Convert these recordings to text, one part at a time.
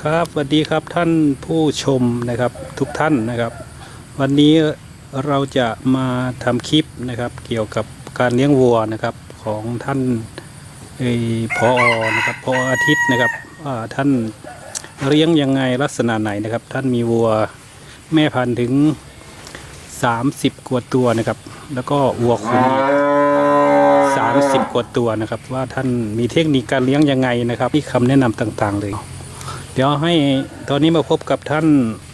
ครับสวัสดีครับท่านผู้ชมนะครับทุกท่านนะครับ วันนี้เราจะมาทำคลิปนะครับ เกี่ยวกับการเลี้ยงวัวนะครับของท่านเอ่ออนะครับพออาทิตย์นะครับว่าท่านเลี้ยงยังไงลักษณะไหนนะครับ ท่านมีวัวแม่พันธุ์ถึง 30 กว่าตัวนะครับ แล้วก็วัวคุณอีก30 กว่าตัวนะครับ ว่าท่านมีเทคนิคการเลี้ยงยังไงนะครับที่คำแนะนำต่างๆเลย ดี๋ยวให้ตอนนี้มาพบกับท่าน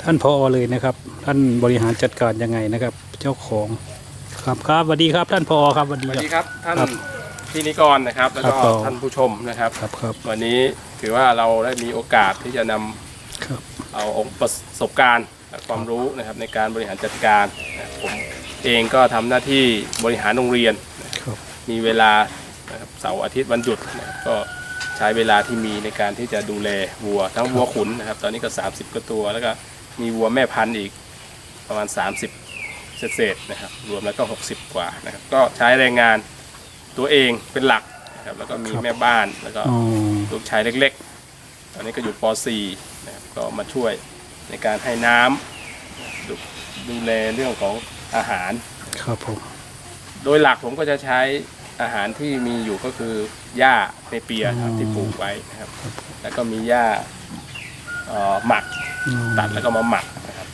ท่านพอเลยนะครับ ท่านบริหารจัดการยังไงนะครับ เจ้าของครับครับสวัสดีครับท่านพอครับสวัสสดีวัสครับดีครับท่านครับพินิกรนะครับ แล้วก็ครับผมท่านผู้ชมนะครับครับครับวันนี้ถือว่าเราได้มีโอกาสที่จะนำครับเอาองค์ประสบการณ์และความรู้นะครับในการบริหารจัดการนะครับผมเองก็ทำหน้าที่บริหารโรงเรียนครับมีมีเวลานะครับเสาร์อาทิตย์วันหยุดนะครับก็ ใช้เวลาที่มีในการที่จะดูแลวัว ทั้งวัวขุนนะครับ ตอนนี้ก็ 30กว่าตัว แล้วก็มีวัวแม่พันธุ์อีกประมาณ 30 เศษๆนะครับ รวมแล้วก็ 60 กว่านะครับ ก็ใช้แรงงานตัวเองเป็นหลักนะครับแล้วก็มีแม่บ้านแล้วก็อ๋อลูกชายเล็กๆ ตอนนี้ก็อยู่ป .4 นะครับก็มาช่วยในการให้น้ำดูดูแลเรื่องของอาหาร ครับผม โดยหลักผมก็จะใช้ อาหารที่มีอยู่ก็คือหญ้าในเปียครับที่ปลูกไว้นะครับ แล้วก็มีหญ้าเอ่อหมักอืมตัดแล้วก็มาหมักนะครับ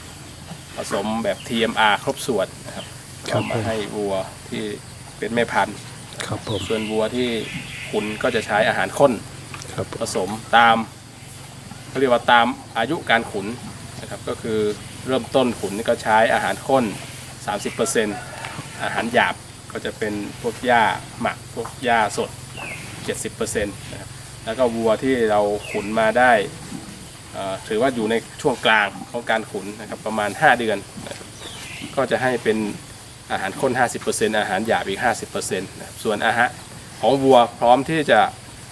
ผสมแบบ TMR ครบส่วนนะครับครัก็บมาให้วัวที่เป็นแม่พันธุ์ ครับผมส่วนวัวที่ขุนก็จะใช้อาหารข้น ครับผมผสมตามเขาเรียกว่าตามอายุการขุนนะครับก็คือเริ่มต้นขุนนี่ก็ใช้อาหารข้น 30%อาหารหยาบ ก็จะเป็นพวกหญ้าหมักพวกหญ้าสด 70%นะครับแล้วก็วัวที่เราขุนมาได้ถือว่าอยู่ในช่วงกลางของการขุนนะครับประมาณ 5 เดือนนะก็จะให้เป็นอาหารข้น 50%อาหารหยาบอีก 50%นะครับส่วนอาหารของวัวพร้อมที่จะ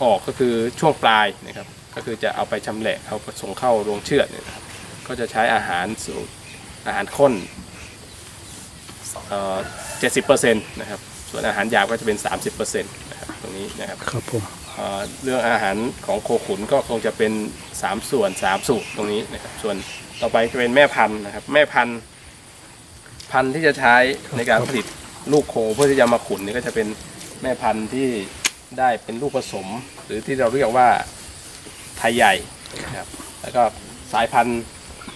ออกก็คือช่วงปลายนะครับก็คือจะเอาไปชำแหละเอาไปส่งเข้าโรงเชือดเนี่ยนะครับก็จะใช้อาหารสูตรอาหารข้น เจ็ดสิบเปอร์เซ็นต์นะครับส่วนอาหารหยาบก็จะเป็น 30%นะครับตรงนี้นะครับครับผมเอ่อเรื่องอาหารของโคขุนก็คงจะเป็น 3 ส่วน 3 สูตรตรงนี้นะครับส่วนต่อไปจะเป็นแม่พันธุ์นะครับแม่พันธุ์พันธุ์ที่จะใช้ในการผลิตลูกโคเพื่อที่จะมาขุนนี่ก็จะเป็นแม่พันธุ์ที่ได้เป็นลูกผสม หรือที่เราเรียกว่าไทยใหญ่นะครับแล้วก็สายพันธุ์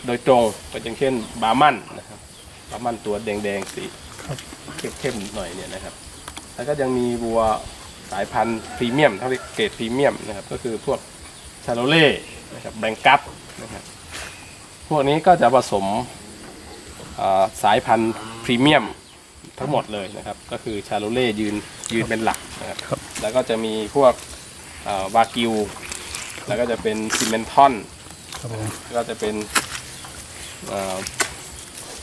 โดยตรงก็อย่างเช่นบาร์มันนะครับบาร์มันตัวแดงๆสี เข้มๆหน่อยเนี่ยนะครับ แล้วก็ยังมีวัวสายพันธุ์พรีเมียมเขาเรียกเกรดพรีเมียมนะครับ ก็คือพวกชาโลเล่นะครับแบงกัสนะครับพวกนี้ก็จะผสมอ่าสายพันธุ์พรีเมียมทั้งหมดเลยนะครับ ก็คือชาโลเล่ยืนยืนเป็นหลักนะครับครับแล้วก็จะมีพวกอ่าวากิว แล้วก็จะเป็นซิมเมนทอนครับผมแล้วก็จะเป็น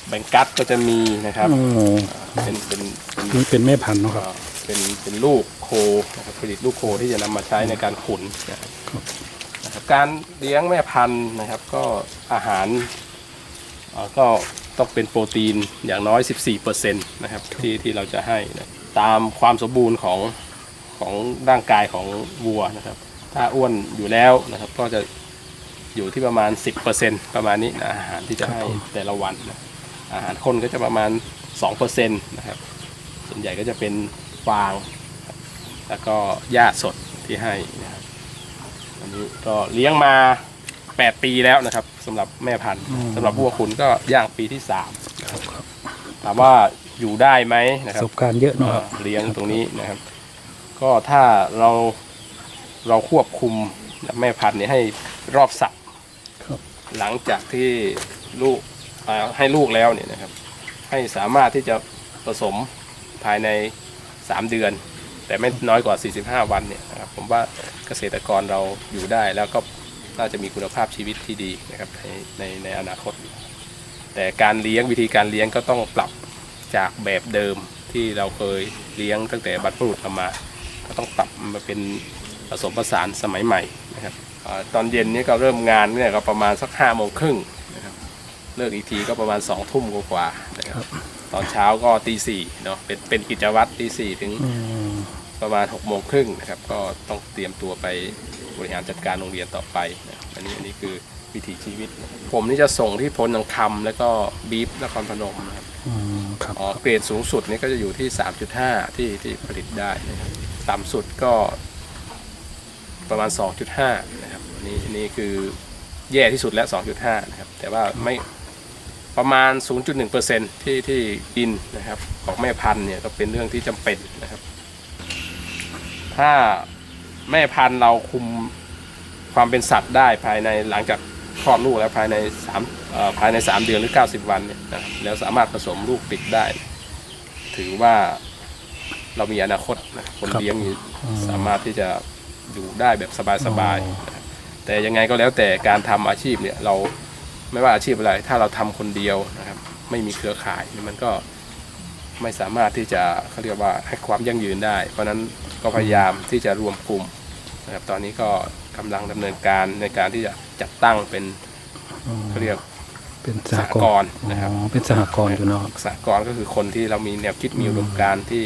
แบงกัสก็จะมีนะครับโอ้ เป็นเป็นเป็นนี่เป็นแม่พันธุ์เนาะครับเอ่อเป็นเป็นลูกโคนะครับผลิตลูกโคที่จะนำมาใช้ในการขุนนะครับครับนะครับการเลี้ยงแม่พันธุ์นะครับ ก็อาหารเอ่อก็ต้องเป็นโปรตีนอย่างน้อย 14%นะครับที่ที่เราจะให้นะตามความสมบูรณ์ของของร่างกายของวัวนะครับ ถ้าอ้วนอยู่แล้วนะครับก็จะอยู่ที่ประมาณ 10%ประมาณนี้นะอาหารที่จะให้แต่ละวันนะอาหารคนก็จะประมาณ 2%นะครับส่วนใหญ่ก็จะเป็นฟางครับแล้วก็หญ้าสดที่ให้นะครับอันนี้ก็เลี้ยงมา 8 ปีแล้วนะครับสำหรับแม่พันธุ์อืมสำหรับวัวคุณก็ย่างปีที่ครับครับ3ถามว่าอยู่ได้ไหมนะปคระรับสบการณ์เยอะเนาะครับเอ่อเลี้ยงตรงนี้นะครับ ก็ถ้าเราเราควบคุมแม่พันธุ์เนี่ยให้รอบสักครับ หลังจากที่ลูกเอ่อให้ลูกแล้วเนี่ยนะครับ ให้สามารถที่จะผสมภายใน 3 เดือน แต่ไม่น้อยกว่า 45 วันเนี่ยนะครับผมว่าเกษตรกรเราอยู่ได้แล้วก็น่าจะมีคุณภาพชีวิตที่ดีนะครับในในในอนาคต แต่การเลี้ยงวิธีการเลี้ยงก็ต้องปรับจากแบบเดิมที่เราเคยเลี้ยงตั้งแต่บรรพบุรุษมา ก็ต้องปรับมาเป็นผสมผสานสมัยใหม่นะครับตอนเย็นนี้ก็เริ่มงานเนี่ยก็ประมาณสักห้าโมงครึ่ง เลิกอีกทีก็ประมาณสองทุ่มกว่าๆนะครับ ตอนเช้าก็ตีสี่เนาะเป็นเป็นกิจวัตรตีสี่ถึงอืมประมาณ6กโมงครึ่งนะครับ ก็ต้องเตรียมตัวไปบริหารจัดการโรงเรียนต่อไปนะครับในอันนี้อันนี้คือวิถีชีวิต ผมนี่จะส่งที่พลนังคำแล้วก็บีฟนครพนมนะครับอืมครับอ๋อเกรดสูงสุดนี่ก็จะอยู่ที่ 3.5 ที่ที่ผลิตได้นะครับต่ำสุดก็ประมาณ 2.5 นะครับอันนี่นี่คือแย่ที่สุดแล้ว2.5 นะครับ แต่ว่าไม่ ประมาณ 0.1%ที่ที่กินนะครับของแม่พันธุ์เนี่ยก็เป็นเรื่องที่จำเป็นนะครับ ถ้าแม่พันธุ์เราคุมความเป็นสัตว์ได้ภายในหลังจากคลอดลูกแล้วภายใน3ภายใน 3 เดือนหรือ 90 วันเนี่ยนะแล้วสามารถผสมลูกติดได้ ถือว่าเรามีอนาคตนะคนคเลี้ยงสามารถที่จะอยู่ได้แบบสบายๆแต่ยังไงก็แล้วแต่การทำอาชีพเนี่ยเรา ไม่ว่าอาชีพอะไร ถ้าเราทำคนเดียวนะครับ ไม่มีเครือข่ายเนี่ยมันก็ไม่สามารถที่จะเขาเรียกว่าให้ความยั่งยืนได้ เพราะฉะนั้นก็พยายามที่จะรวมกลุ่มนะครับ ตอนนี้ก็กำลังดำเนินการในการที่จะจัดตั้งเป็นอืมเขาเรียกเป็นสสหหกกรรณ์ณ์นะครับอ๋อเป็นสหกรณ์อยู่เนาะสหกรณ์ก็คือคนที่เรามีแนวคิดมีอุดมการณ์ที่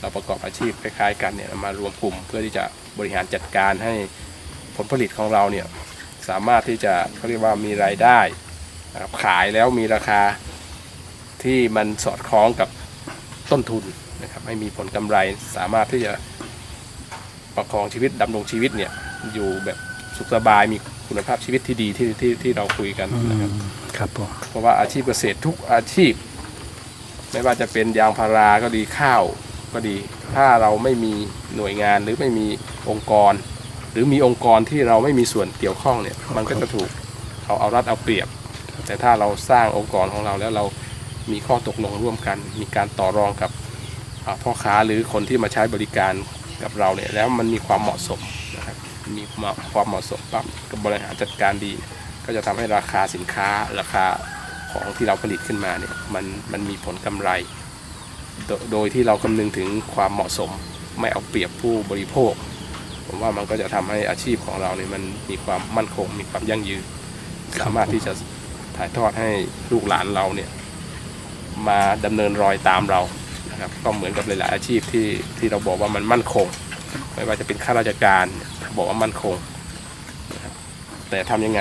เราประกอบอาชีพคล้ายๆกันเนี่ยมารวมกลุ่มเพื่อที่จะบริหารจัดการให้ผลผลิตของเราเนี่ย สามารถที่จะเขาเรียกว่ามีรายได้นะครับขายแล้วมีราคาที่มันสอดคล้องกับต้นทุนนะครับให้มีผลกำไรสามารถที่จะประคองชีวิตดำรงชีวิตเนี่ยอยู่แบบสุขสบายมีคุณภาพชีวิตที่ดีที่ที่ที่เราคุยกันอืนะครับมครับผมเพราะว่าอาชีพเกษตรทุกอาชีพ ไม่ว่าจะเป็นยางพาราก็ดีข้าวก็ดี ถ้าเราไม่มีหน่วยงานหรือไม่มีองค์กร หรือมีองค์กรที่เราไม่มีส่วนเกี่ยวข้องเนี่ยมันก็จะถูกเขาเอารัดเอาเปรียบ แต่ถ้าเราสร้างองค์กรของเราแล้วเรามีข้อตกลงร่วมกัน มีการต่อรองกับอ่าพ่อค้าหรือคนที่มาใช้บริการกับเราเนี่ยแล้วมันมีความเหมาะสมนะครับมีความเหมาะสมปั๊บกับบริหารจัดการดี ก็จะทำให้ราคาสินค้าราคาของที่เราผลิตขึ้นมาเนี่ยมันมันมีผลกำไรโดโดยที่เราคำนึงถึงความเหมาะสมไม่เอาเปรียบผู้บริโภค ผมว่ามันก็จะทำให้อาชีพของเราเนี่ยมันมีความมั่นคง มีความยั่งยืน สามารถที่จะถ่ายทอดให้ลูกหลานเราเนี่ยมาดำเนินรอยตามเรานะครับก็เหมือนกับหลาย ๆ อาชีพที่ที่เราบอกว่ามันมั่นคง ไม่ว่าจะเป็นข้าราชการบอกว่ามั่นคงนะครับแต่ทำยังไง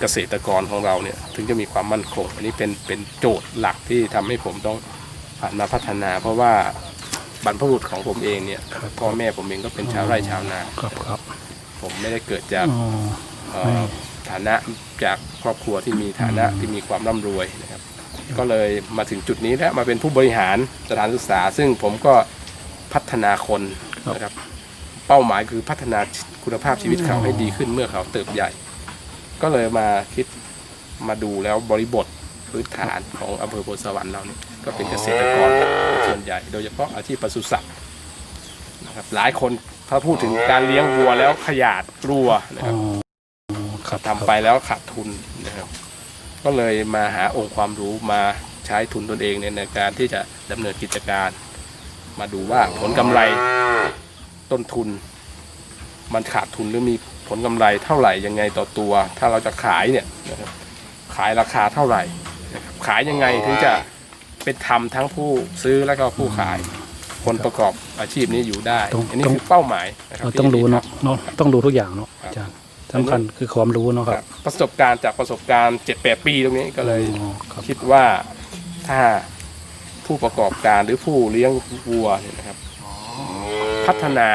เกษตรกรของเราเนี่ยถึงจะมีความมั่นคง อันนี้เป็นเป็นโจทย์หลักที่ทำให้ผมต้องผ่านมาพัฒนา เพราะว่า บรรพบุรุษของผมเองเนี่ยครับพ่อแม่ผมเองก็เป็นชาวไร่ชาวนาครับครับ ผมไม่ได้เกิดจากอ๋อเอ่อไม่ฐานะจากครอบครัวที่มีฐานะอืมที่มีความร่ำรวยนะครับ ก็เลยมาถึงจุดนี้แล้วมาเป็นผู้บริหารสถานศึกษา ซึ่งผมก็พัฒนาคนนะครับ เป้าหมายคือพัฒนาคุณภาพชีวิตเขาให้ดีขึ้นเมื่อเขาเติบใหญ่ ก็เลยมาคิดมาดูแล้วบริบทพื้นฐานของอำเภอโพธิ์สวรรค์เราเนี่ย ก็เป็นเกษตรกรส่วนใหญ่ โดยเฉพาะอาชีพปศุสัตว์นะครับหลายคนถ้าพูดถึงการเลี้ยงวัวแล้วขยาดกลัวนะคอ๋รัอบครับทำไปแล้วขาดทุนนะครับก็เลยมาหาองค์ความรู้มาใช้ทุนตนเองเนี่ยในการที่จะดำเนินกิจการ มาดูว่าผลกำไรต้นทุน มันขาดทุนหรือมีผลกำไรเท่าไหร่ยังไงต่อตัว ถ้าเราจะขายเนี่ยนะครับขายราคาเท่าไหร่นะครับขายยังไงถึงจะ เป็นธรรมทั้งผู้ซื้อและก็ผู้ขาย คนประกอบอาชีพนี้อยู่ได้ ต้องอันนี้ต้อง คือเป้าหมายนะครัเราบต้องที่รู้เนาะเนาะต้องรู้ทุกอย่างเนาะครับอาจารย์สำคัญคือความรู้เนาะคครัรับบประสบการณ์จากประสบการณ์7 8ปีตรงนี้ก็เลย อ๋อครับ คิดว่าถ้าผู้ประกอบการหรือผู้เลี้ยงวัวเนี่ยนะครับ พัฒนา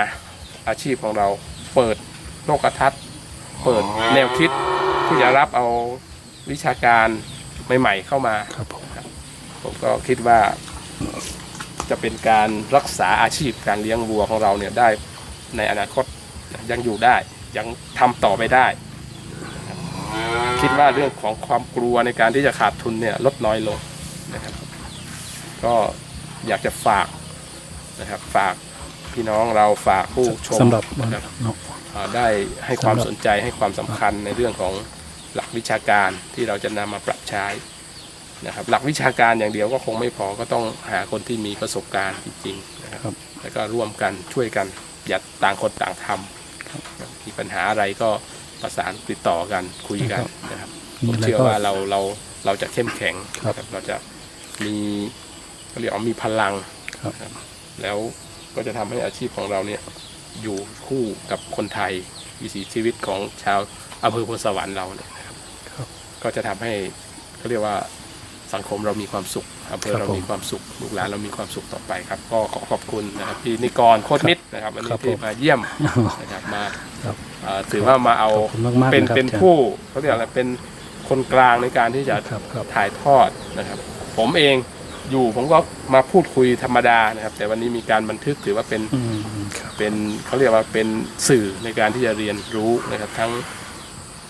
อาชีพของเราเปิดโลกทัศน์ เปิดแนวคิดที่จะรับเอาวิชาการใหม่ ๆ เข้ามา ครับผม ผมก็คิดว่าจะเป็นการรักษาอาชีพการเลี้ยงวัวของเราเนี่ยได้ในอนาคตนะยังอยู่ได้ ยังทำต่อไปได้นะครับคิดว่าเรื่องของความกลัวในการที่จะขาดทุนเนี่ยลดน้อยลงนะครับ ก็อยากจะฝากนะครับฝากพี่น้องเราฝากผู้ชมสำหรับนะครับเนาะอ่าได้ให้ความสำหรับสนใจให้ความสำคัญในเรื่องของหลักวิชาการที่เราจะนำมาปรับใช้ นะครับหลักวิชาการอย่างเดียวก็คงไม่พอก็ต้องหาคนที่มีประสบการณ์จริงๆนะครับครับแล้วก็ร่วมกันช่วยกันอย่าต่างคนต่างทำมีปัญหาอะไรก็ประสานติดต่อกันคุยกันนะครับมีผมอะไรเชื่อก็ว่าเราเราเราจะเข้มแข็งครับนะเราจะมีเขาเรียกว่ามีพลังครับนะครับแล้วก็จะทำให้อาชีพของเราเนี่ยอยู่คู่กับคนไทยวิถีชีวิตของชาวอำเภอพลสวรรค์เราเนี่ยนะครับครับก็จะทำให้เขาเรียกว่า สังคมเรามีความสุขอำเภอครับเราผมมีความสุขลูกหลานเรามีความสุขต่อไปครับ ก็ขอขอบคุณนะครับพี่นิกรโคตรมิตรนะครับวันครันี้บที่ผมมาเยี่ยมนะครับมาครับเอ่อถือว่ามาเอาขอบคุณมากๆเป็นนะครับเป็นอาจารย์ผู้เขาเรียกอะไรเป็นคนกลางในการที่จะครับครับถ่ายทอดนะครับ ผมเองอยู่ผมก็มาพูดคุยธรรมดานะครับ แต่วันนี้มีการบันทึกถือว่าเป็นอืมครับเป็นเขาเรียกว่าเป็นสื่อในการที่จะเรียนรู้นะครับทั้ง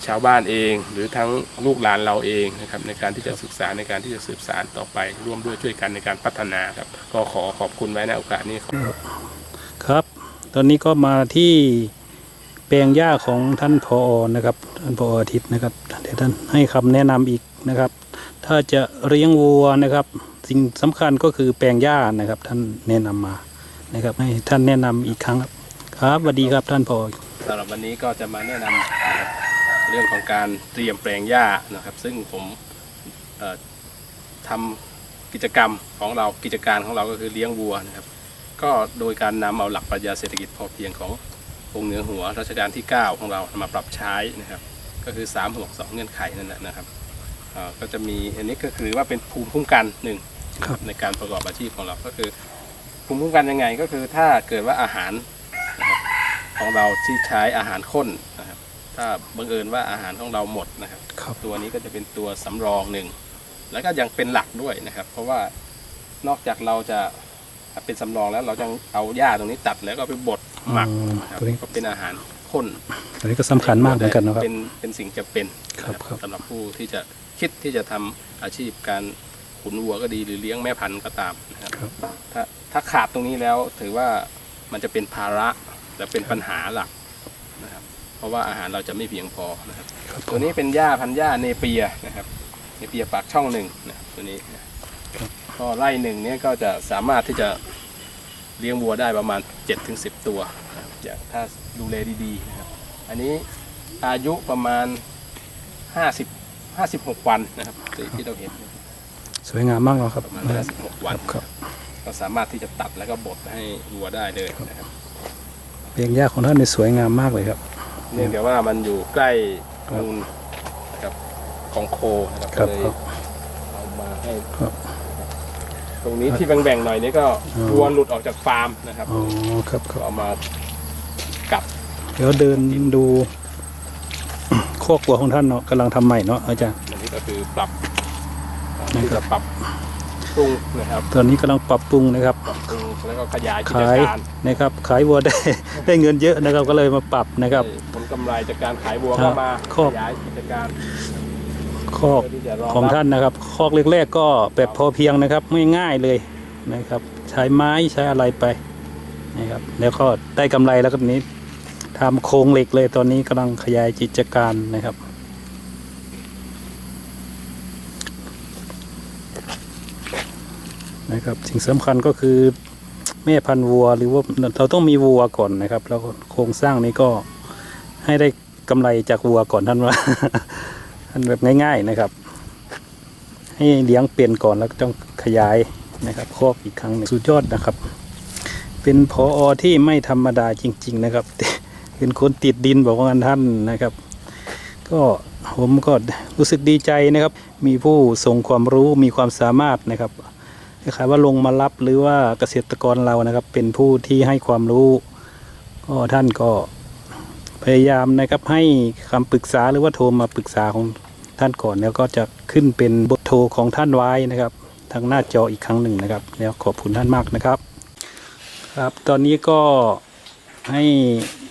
ชาวบ้านเอง หรือทั้งลูกหลานเราเองนะครับในการที่จะศึกษาในการที่จะสืบสานต่อไป ร่วมด้วยช่วยกันในการพัฒนาครับ ก็ขอขอบคุณไว้ในโอกาสนี้ครับครับ ตอนนี้ก็มาที่แปลงหญ้าของท่านพอนะครับท่านพออาทิตย์นะครับเดี๋ยวท่านให้คำแนะนำอีกนะครับ ถ้าจะเลี้ยงวัวนะครับ สิ่งสำคัญก็คือแปลงหญ้านะครับ ท่านแนะนำมานะครับ ให้ท่านแนะนำอีกครั้งครับครับสวัสดีครับท่านพอสำหรับวันนี้ก็จะมาแนะนำนะครับ เรื่องของการเตรียมแปลงหญ้านะครับ ซึ่งผมเอ่อทำกิจกรรมของเรากิจการของเราก็คือเลี้ยงวัวนะครับ ก็โดยการนำเอาหลักปรัชญาเศรษฐกิจพอเพียงขององค์เหนือหัวรัชกาลที่ 9 ของเรามาปรับใช้นะครับ ก็คือ3 6 2เงื่อนไขนั่นแหละนะครับเอ่อก็จะมีอันนี้ก็คือว่าเป็นภูมิคุ้มกันหนึ่งครับในการประกอบอาชีพของเราก็คือ ภูมิคุ้มกันยังไงก็คือถ้าเกิดว่าอาหารนะครับของเราที่ใช้อาหารข้นนะครับ ถ้าบังเอิญว่าอาหารของเราหมดนะครับครับตัวนี้ก็จะเป็นตัวสำรองหนึ่ง แล้วก็ยังเป็นหลักด้วยนะครับ เพราะว่านอกจากเราจะเป็นสำรองแล้วเราจะเอาหญ้าตรงนี้ตัดแล้วก็ไปบดหมักอืมนะครับตัวนี้ก็เป็นอาหารข้นตัวนี้ก็สำคัญมากเหมือนกันนะครับ เป็นเป็นสิ่งจะเป็นครับนะครับสำหรับผู้ที่จะคิดที่จะทำอาชีพการขุนวัวก็ดีหรือเลี้ยงแม่พันธุ์ก็ตามนะครับครับถ้าถ้าขาดตรงนี้แล้วถือว่ามันจะเป็นภาระและเป็นปัญหาหลักนะครับ เพราะว่าอาหารเราจะไม่เพียงพอนะครับครับผตัวมนี้เป็นหญ้าพันธุ์หญ้าเนเปียนะครับเนเปียปากช่องหนึ่งนะครับตัวนี้นะครับก็ไร่หนึ่งเนี่ยก็จะสามารถที่จะเลี้ยงวัวได้ประมาณ 7-10ถึง10ตัวนะครับอย่างถ้าดูแลดีๆนะครับ อันนี้อายุประมาณ 50 56 วันนะครับที่ที่เราเห็น สวยงามมากเลยครับประมาณนะครับ56 วันครับก็สามารถที่จะตัดแล้วก็บดให้วัวได้เลยนะครับแปลงหญ้าของท่านนี่สวยงามมากเลยครับ เนื่องจากว่ามันอยู่ใกล้มูลนะครับของโคนะครับครัก็บเลยครับเอามาให้ครับตรงนี้ที่แบ่งๆหน่อยนี่ก็อ๋อวัวหลุดออกจากฟาร์มนะครับอ๋อครับคก็รับเอามากัดเดี๋ยวเดินดูคอกวัวของท่านเนาะกำลังทำใหม่เนาะอาจารย์อันนี้ก็คือปรับนะครับที่จะปรับปรุงนะครับตอนนี้กำลังปรับปรุงนะครับปรับปรุงแล้วก็ขยายกิจขายการนะครับขายวัวได้ได้เงินเยอะนะครับก็เลยมาปรับนะครับให้ผล กำไรจากการขายวัวครัก็บมาครอบขยายกิจการคอกเพื่อที่จะรองของรับท่านนะครับ คอกแรกๆก็แบบพอเพียงนะครับง่ายๆเลยนะครับ ใช้ไม้ใช้อะไรไปนะครับ แล้วก็ได้กำไรแล้วก็นี้ทำโครงเหล็กเลยตอนนี้กำลังขยายกิจการนะครับ นะครับ สิ่งสำคัญก็คือแม่พันธุ์วัวหรือว่าเราต้องมีวัวก่อนนะครับ แล้วก็โครงสร้างนี้ก็ ให้ได้กำไรจากวัวก่อนท่านว่าท่านแบบง่าย ๆนะครับ ให้เลี้ยงเปลี่ยนก่อนแล้วต้องขยายนะครับครอกอีกครั้งสุดยอดนะครับ เป็นพออที่ไม่ธรรมดาจริง ๆ นะครับ เป็นคนติดดินบอกว่างั้นท่านนะครับ ก็ผมก็รู้สึกดีใจนะครับ มีผู้ทรงความรู้มีความสามารถนะครับคล้ายว่าลงมารับหรือว่าเกษตรกรเรานะครับ เป็นผู้ที่ให้ความรู้ ก็ท่านก็ พยายามนะครับให้คำปรึกษาหรือว่าโทรมาปรึกษาของท่านก่อน แล้วก็จะขึ้นเป็นบทโทรของท่านไว้นะครับทางหน้าจออีกครั้งหนึ่งนะครับ แล้วขอบคุณท่านมากนะครับ ครับตอนนี้ก็ให้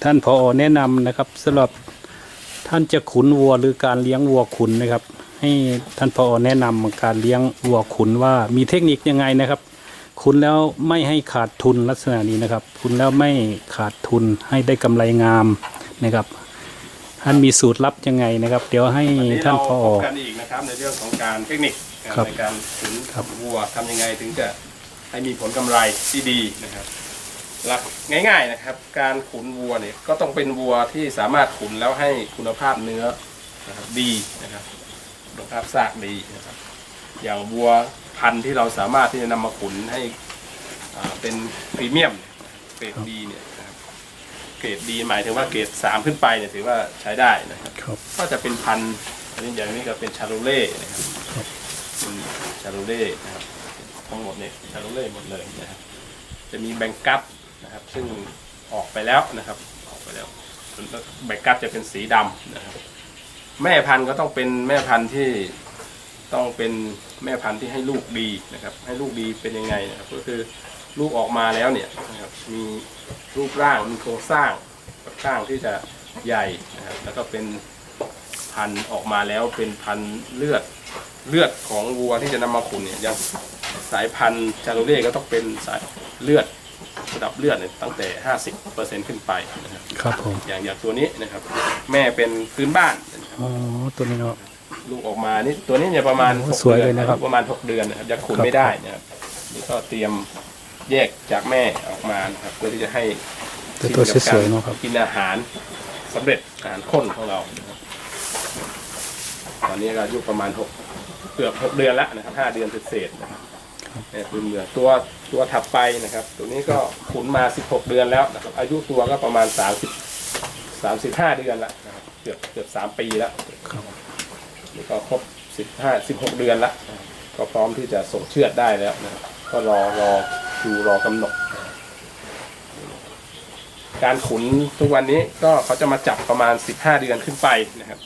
ท่านพอแนะนำนะครับสำหรับท่านจะขุนวัวหรือการเลี้ยงวัวขุนนะครับ ให้ท่านพอแนะนำการเลี้ยงวัวขุนว่ามีเทคนิคยังไงนะครับขุนแล้วไม่ให้ขาดทุนลักษณะนี้นะครับขุนแล้วไม่ขาดทุนให้ได้กำไรงาม นะครับ ท่านมีสูตรลับยังไงนะครับ เดี๋ยวให้วันนี้ท่านเราพอพบกันอีกนะครับในเรื่องของการเทคนิคครับในการขุนครับวัวทำยังไงถึงจะให้มีผลกำไรที่ดีนะครับหลักง่ายๆนะครับ การขุนวัวเนี่ยก็ต้องเป็นวัวที่สามารถขุนแล้วให้คุณภาพเนื้อนะครับดีนะครับคุณภาพซากดีนะครับ อย่างวัวพันธุ์ที่เราสามารถที่จะนำมาขุนให้อ่าเป็นพรีเมียมเกรดดีเนี่ยนะครับ เกรดดีหมายถึงว่าเกรดสามขึ้นไปเนี่ยถือว่าใช้ได้นะครับ ครับ ก็จะเป็นพันธุ์อันนี้อย่างนี้ก็เป็นชาโรเล่นะครับครับ เป็นชาโรเล่นะครับทั้งหมดเนี่ยชาโรเล่หมดเลยนะครับจะมีแบงกัสนะครับ ซึ่งออกไปแล้วนะครับ ออกไปแล้วส่วนแบงกัสจะเป็นสีดำนะครับ แม่พันธุ์ก็ต้องเป็นแม่พันธุ์ที่ต้องเป็นแม่พันธุ์ที่ให้ลูกดีนะครับ ให้ลูกดีเป็นยังไงนะครับก็คือ ลูกออกมาแล้วเนี่ยนะครับมีรูปร่างมีโครงสร้างค่อนข้างที่จะใหญ่นะครับแล้วก็เป็นพันธุ์ออกมาแล้วเป็นพันธุ์เลือดเลือดของวัวที่จะนำมาขุนเนี่ยอย่างสายพันธุ์ชาโรเล่ก็ต้องเป็นสายเลือดระดับเลือดเนี่ยตั้งแต่ 50%ขึ้นไปนะครับครับผมอย่างอย่างตัวนี้นะครับ แม่เป็นพื้นบ้านอ๋อตัวนี้เนาะลูกออกมานี่ตัวนี้เนี่ยประมาณโอ้หกสวยเลยนะครับดือประมาณ 6 เดือนนะครับยังขุนครับไม่ได้นะครับนี่ก็เตรียม แยกจากแม่ออกมานะครับเพื่อที่จะให้แต่ตัวสวยๆเนาะครับ กินอาหารสำเร็จอาหารข้นของเรานะครับตอนนี้ก็อายุประมาณหกเกือบหกเดือนแล้วนะครับห้าเดือนเศษๆนะครับเนี่ยคือเมือตัวตัวถัดไปนะครับ ตัวนี้ก็ขุนมา16เดือนแล้วนะครับ อายุตัวก็ประมาณ30 35เดือนแล้วนะครับเกือบเกือบสามปีแล้ว ครับนี่ก็ครบสิบห้าสิบหกเดือนละก็พร้อมที่จะส่งเชือดได้แล้วนะครับก็รอรอ ดูรอกำหนด การขุนทุกวันนี้ก็เขาจะมาจับประมาณ 15 เดือนขึ้นไปนะครับ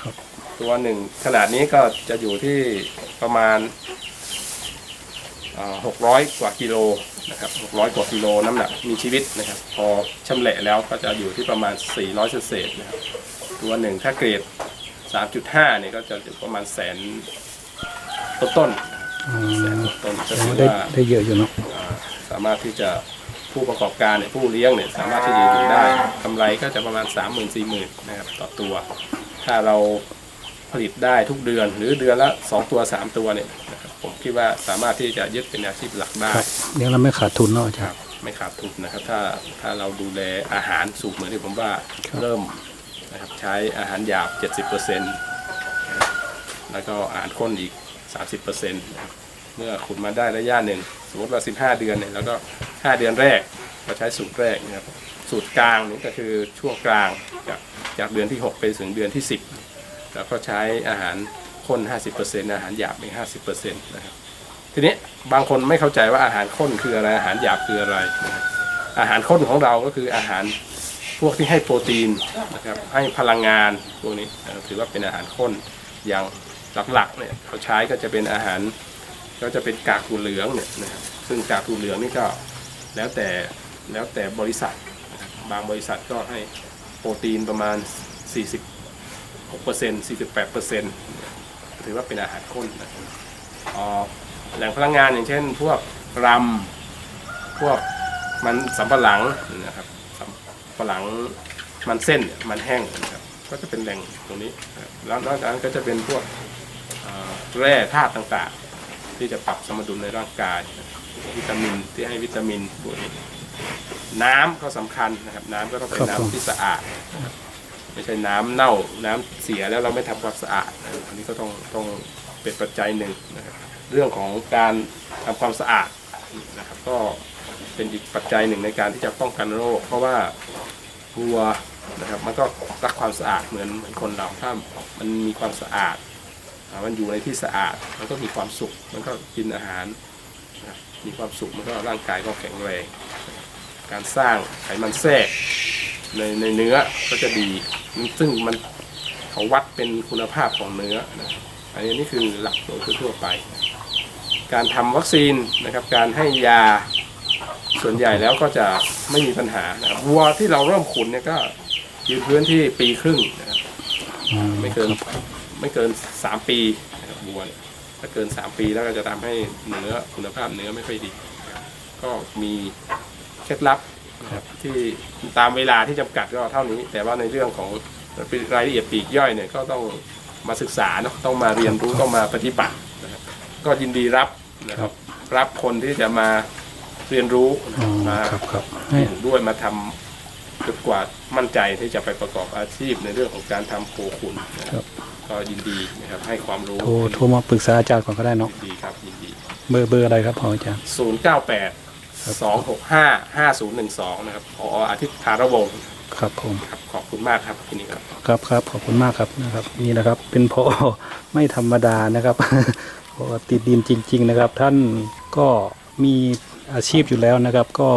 ครับ ตัวหนึ่งขนาดนี้ก็จะอยู่ที่ประมาณหกร้อยกว่ากิโลนะครับหกร้อยกว่ากิโลน้ำหนักมีชีวิตนะครับ พอชำแหละแล้วก็จะอยู่ที่ประมาณ 400เศษๆนะครับ ตัวหนึ่งถ้าเกรด 3.5เนี่ยก็จะอยู่ประมาณแสนต้นอ๋ๆแสนอต้นๆก็แสดงคือว่าได้ว่า ได้เยอะอยู่เนาะอ่า สามารถที่จะผู้ประกอบการเนี่ยผู้เลี้ยงเนี่ยสามารถที่จะอยู่ได้กำไรก็จะประมาณ 3 0 0 0 0 4 0 0 0 0นะครับต่อตัว ถ้าเราผลิตได้ทุกเดือนหรือเดือนละ 2 ตัว 3 ตัวเนี่ยนะครับผมคิดว่าสามารถที่จะยึดเป็นอาชีพหลักได้ครับเลี้ยงแล้วไม่ขาดทุนเนาะอาคจารรับย์ ไม่ขาดทุนนะครับ ถ้าถ้าเราดูแลอาหารสูตรเหมือนที่ผมว่าครับ เริ่มนะครับใช้อาหารหยาบ 70%นะครับแล้วก็อาหารข้นอีก 30%นะครับเมื่อขุดมาได้ระยะหนึ่ง สมมติว่า 15 เดือนเนี่ยแล้วก็ 5 เดือนแรกเราใช้สูตรแรกนะครับสูตรกลางนี่ก็คือช่วงกลางจากจากเดือนที่ 6 ไปถึงเดือนที่ 10 แล้วก็ใช้อาหารข้น 50%อาหารหยาบอีก50%นะครับทีนี้บางคนไม่เข้าใจว่าอาหารข้นคืออะไรอาหารหยาบคืออะไร อาหารข้นของเราก็คืออาหารพวกที่ให้โปรตีนนะครับให้พลังงานพวกนี้ถือว่าเป็นอาหารข้นอย่างหลักๆเนี่ยเขาใช้ก็จะเป็นอาหาร ก็จะเป็นกากถั่วเหลืองเนี่ยนะครับซึ่งกากถั่วเหลืองนี่ก็แล้วแต่แล้วแต่บริษัทบางบริษัทก็ให้โปรตีนประมาณ 46% 48%ถือว่าเป็นอาหารข้นนะแหล่งพลังงานอย่างเช่น พวกรำพวกมันสำปะหลังนะครับสำปะหลังมันเส้นมันแห้งนะครับก็จะเป็นแหล่งตรงนี้ แล้วนอกจากนั้นก็จะเป็นพวกแร่ธาตุต่างๆ ที่จะปรับสมดุลในร่างกายนะครับวิตามินที่ให้วิตามินพวกนี้น้ำก็สำคัญนะครับ น้ำก็ต้องเป็นครับผมน้ำที่สะอาดไม่ใช่น้ำเน่าน้ำเสียแล้วเราไม่ทำความสะอาดนะครับอันนี้ก็ต้องต้องเป็นปัจจัยหนึ่งนะครับเรื่องของการทำความสะอาดนะครับ ก็เป็นอีกปัจจัยหนึ่งในการที่จะป้องกันโรค เพราะว่าวัวนะครับมันก็รักความสะอาดเหมือนเหมือนคนเราถ้ามันมีความสะอาดอ่า มันอยู่ในที่สะอาด มันก็มีความสุข มันก็กินอาหาร มีความสุข มันก็ร่างกายก็แข็งแรง การสร้างไขมันแทรกในในเนื้อก็จะดี ซึ่งมันเขาวัดเป็นคุณภาพของเนื้อนะอันนี้นี่คือหลักโดยทั่วไป การทำวัคซีนนะครับ การให้ยาส่วนใหญ่แล้วก็จะไม่มีปัญหานะครับวัวที่เราเริ่มขุนเนี่ยก็ยืนพื้นที่ปีครึ่งนะครับไม่เกิน ไม่เกินสามปีนะครับวัวเนี่ยถ้าเกินสามปีแล้วก็จะทำให้เนื้อคุณภาพเนื้อไม่ค่อยดีนะครับก็มีเคล็ดลับนะครับที่ตามเวลาที่จำกัดก็เท่านี้ แต่ว่าในเรื่องของรายละเอียดปลีกย่อยเนี่ยก็ต้องมาศึกษาเนอะต้องมาเรียนรู้ต้องมาปฏิบัตินะครับก็ยินดีรับนะครับ รับคนที่จะมาเรียนรู้อ๋อมา ครับครับให้อยู่ด้วยมาทำจนกว่ามั่นใจที่จะไปประกอบอาชีพในเรื่องของการทำโคขุนนะคครัรับบ ก็ยินดีนะครับให้ความรู้โทรโทรมาปรึกษาอาจารย์ก่อนก็ได้เนาะยินดีครับยินดีเบอร์เบอร์อะไรครับพ่ออาจารย์ศูนย์เก้าแปดสองหกห้าห้าศูนย์หนึ่งสองนะครับพออาทิตย์คารวงศ์ครับผมครับขอบคุณมากครับทีนี้ครับ ครับครับขอบคุณมากครับนะครับ นี่นะครับ เป็นพอไม่ธรรมดานะครับ พอติดดินจริง ๆ นะครับ ท่านก็มีอาชีพอยู่แล้วนะครับ ก็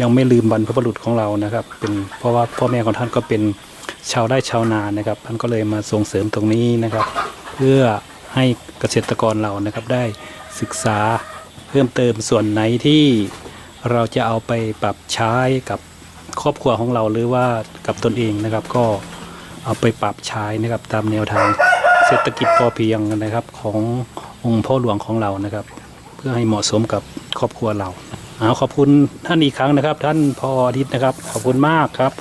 ยังไม่ลืมบรรพบุรุษของเรานะครับ เป็นเพราะว่าพ่อแม่ของท่านก็เป็น ชาวไร่ชาวนานะครับท่านก็เลยมาส่งเสริมตรงนี้นะครับ เพื่อให้เกษตรกรเรานะครับได้ศึกษาเพิ่มเติมส่วนไหนที่เราจะเอาไปปรับใช้กับครอบครัวของเราหรือว่ากับตนเองนะครับ ก็เอาไปปรับใช้นะครับตามแนวทางเศรษฐกิจพอเพียงนะครับขององค์พ่อหลวงของเรานะครับ เพื่อให้เหมาะสมกับครอบครัวเราเอาขอบคุณท่านอีกครั้งนะครับ ท่านพออาทิตย์นะครับ ขอบคุณมากครับ